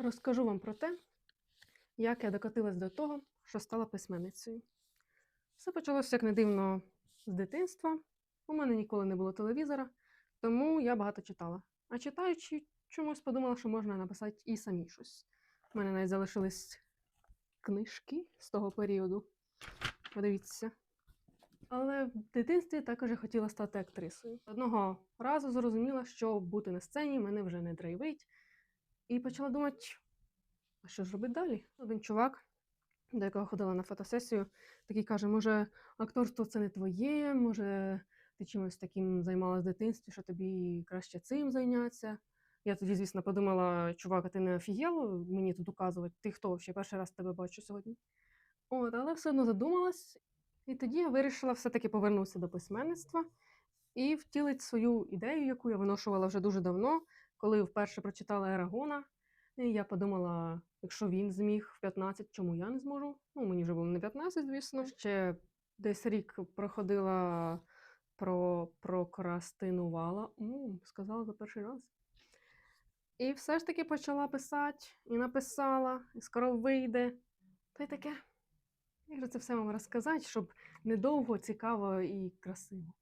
Розкажу вам про те, як я докотилась до того, що стала письменницею. Все почалося, як не дивно, з дитинства. У мене ніколи не було телевізора, тому я багато читала. А читаючи, чомусь подумала, що можна написати і самі щось. У мене навіть залишились книжки з того періоду. Подивіться. Але в дитинстві також я хотіла стати актрисою. Одного разу зрозуміла, що бути на сцені мене вже не драйвить, і почала думати, а що ж робити далі? Один чувак, до якого ходила на фотосесію, такий каже: може, акторство це не твоє, може, ти чимось таким займалась в дитинстві, що тобі краще цим зайнятися. Я тоді, звісно, подумала, чувак, а ти не офігел мені тут указувати, ти хто ще перший раз тебе бачу сьогодні. От, але все одно задумалась, і тоді я вирішила все-таки повернутися до письменництва і втілити свою ідею, яку я виношувала вже дуже давно, коли вперше прочитала Ерагона. Я подумала, якщо він зміг в 15, чому я не зможу? Ну, мені вже було не 15, звісно. Ще десь рік проходила про прокрастинувала. М, сказала за перший раз. І все ж таки почала писати, і написала, і скоро вийде. Та й таке. Як же це все вам розказати, щоб недовго, цікаво і красиво.